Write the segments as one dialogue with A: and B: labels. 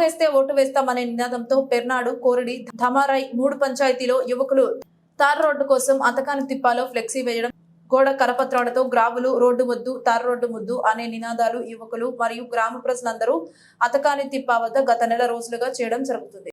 A: Vote వేస్తామనే నినాదంతో పెర్నాడు కోరడి ధమారాయ్ మూడు పంచాయతీలో యువకులు తార్ రోడ్డు కోసం అంతకాని తిప్పాలో ఫ్లెక్సీ వేయడం గోడ కరపత్రాలతో గ్రావులు రోడ్డు వద్దు తార్ రోడ్డు ముద్దు అనే నినాదాలు యువకులు మరియు గ్రామ ప్రజలందరూ అతకాని తిప్పా వద్ద గత నెల రోజులుగా చేయడం జరుగుతుంది.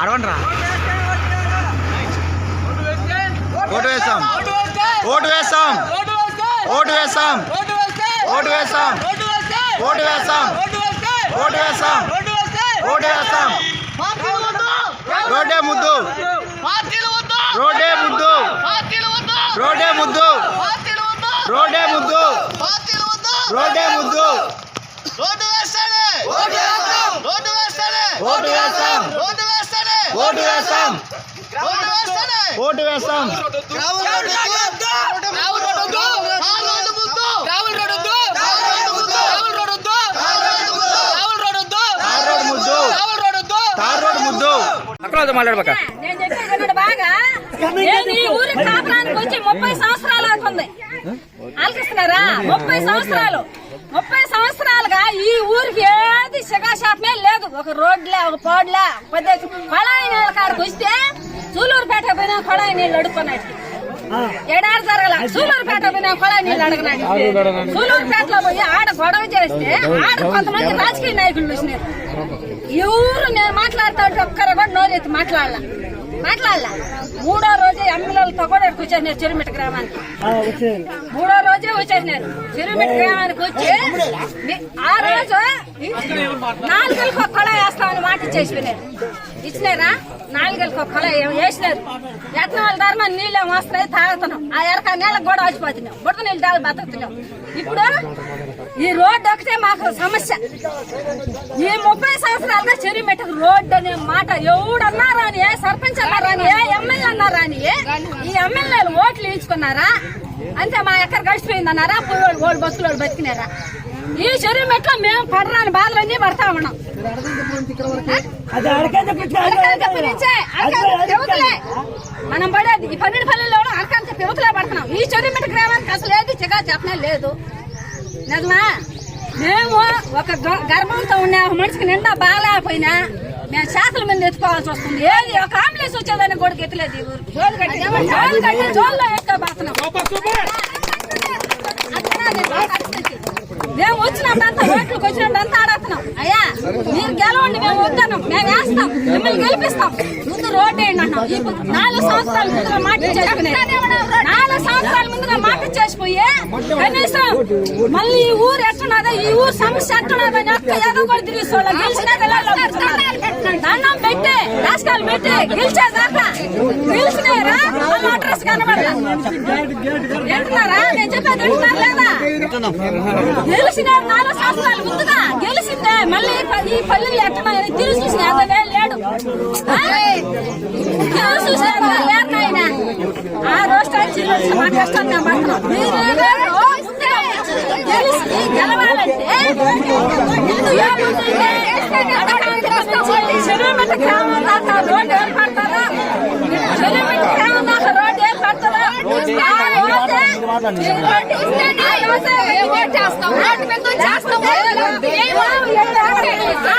B: అడవండిరా. ఓటు వేస్తాం ఓటు వేస్తాం ఓటు వేస్తాం ఓటు వేస్తాం ఓటు వేస్తాం ఓటు వేస్తాం ఓటు వేస్తాం రోడ్డే ముద్దు. రోడ్డే ముద్దు. రోడ్డే ముద్దు. రోడ్డే ముద్దు. రోడ్డే ముద్దు.
C: రోడ్డు వేస్తానే రోడ్డు వేస్తానే
B: ఓటు వేస్తాం
C: రోడ్డు వేస్తానే
B: ఓటు వేస్తాం.
C: రోడ్డు
B: ఓటు వేస్తాం. రోడ్ ముద్దు
D: నేను బాగా నేను ఈ ఊరి కాపురానికి వచ్చి ముప్పై సంవత్సరాలు అవుతుంది. ఆలకిస్తున్నారా? ముప్పై సంవత్సరాలు. ముప్పై సంవత్సరాలు ఈ ఊరికి ఏది షాపమే లేదు. ఒక రోడ్లే ఒక పోడ్లే పెద్ద కొళాయి నీళ్ళ కాడికి వస్తే సూలూరుపేట పోయినా కొళాయి నీళ్ళు అడుక్కున్నాడు. ఎడారు జరగల సూలూరుపేట పోయినా కొళాయి నీళ్ళు అడగనాడు సూలూరుపేటలో పోయి ఆడ గొడవ చేస్తే ఆడ కొంతమంది రాజకీయ నాయకులు వచ్చినారు ఎవరు నేను మాట్లాడుతా ఉంటే ఒక్కరు కూడా నోరెత్తి మాట్లాడాల. మాట్లాడాల. మూడో రోజే ఎమ్మెల్యేలతో కూడా వచ్చేసినారు చిరుమిట గ్రామానికి. మూడో రోజే వచ్చేసినారు చిరుమిట గ్రామానికి వచ్చి ఆ రోజు నాలుగేళ్ళకి ఒక కొల వేస్తామని మాట ఇచ్చేసిపోయినారు ఇచ్చినారా? నాలుగేళ్ళకి ఒక కొల వేసినారు. ఎట్న వాళ్ళ ధర్మ నీళ్ళు వస్తాయి తాగుతున్నాం. ఆ ఎరక నీళ్ళకి కూడా వచ్చిపోతున్నాం బుడత నీళ్ళు తాగి బతుకుతున్నాం. ఇప్పుడు ఈ రోడ్డు ఒకటే మాకు సమస్య. ఈ ముప్పై సంవత్సరాలుగా చెరిమెట్టుకు రోడ్డు అనే మాట ఎవడన్నారని ఏ సర్పంచ్ అన్నారని ఏ ఎమ్మెల్యే అన్నారని ఈ ఎమ్మెల్యేలు ఓట్లు వేయించుకున్నారా? అంతే మా ఎక్కడ గడిచిపోయింది అన్నారా పోయి ఓళ్ళు బస్సులో బతికినారా? ఈ చెరువు మెట్లో మేము పడరాని బాధలన్నీ పడతా ఉన్నాం. మనం పడేది ఈ పన్నెండు పల్లెల్లో అరకాంత పివతలే పడుతున్నాం. ఈ చెరుమెట్ట గ్రామానికి అసలు ఏది చిగా చెప్పనే లేదు. నిజమా మేము ఒక గర్భంతో ఉన్న ఒక మనిషికి నిండా బాగాలేకపోయినా మేము చేతుల మీద ఎత్తుకోవాల్సి వస్తుంది. ఏది? ఒక అంబులెన్స్ వచ్చేదాన్ని కూడా ఊరికి. జోలు కట్టి జోలు కట్టి జోల్లో ఎత్తుకోబోతున్నాం మేము వచ్చినప్పుడంతా ఓట్లకు వచ్చినప్పుడంతా ఆడుతున్నాం అయ్యా మీరు గెలవండి మేము మేము వేస్తాం మిమ్మల్ని గెలిపిస్తాం. ముందు రోడ్డు వేయండి నాలుగు సంవత్సరాల ముందుగా మాట నాలుగు సంవత్సరాల ముందుగా మాట చేసిపోయి కనీసం మళ్ళీ ఈ ఊరు ఎట్టున్నదో ఈ ఊరు సమస్య ఎట్టున్నదో అని ఒక్క ఏదో కూడా తిరిగి గెలిచినా పెట్టి పెట్టి గెలిచేదాకా గెలిచినారా మళ్ళీ అడ్రస్ కనబడదా నేను చెప్పేది లేదా? గెలిచిన నాలుగు సంవత్సరాలు ముందుగా గెలిచిందే. మళ్ళీ ఈ పల్లెలు ఎక్కడ తిరిగి చూసిన లేడు. ఆ? తిరిగి చూసిన ఆ రోజు మా కష్టం గెలిచి గెలవాలంటే మాట్లాడండి.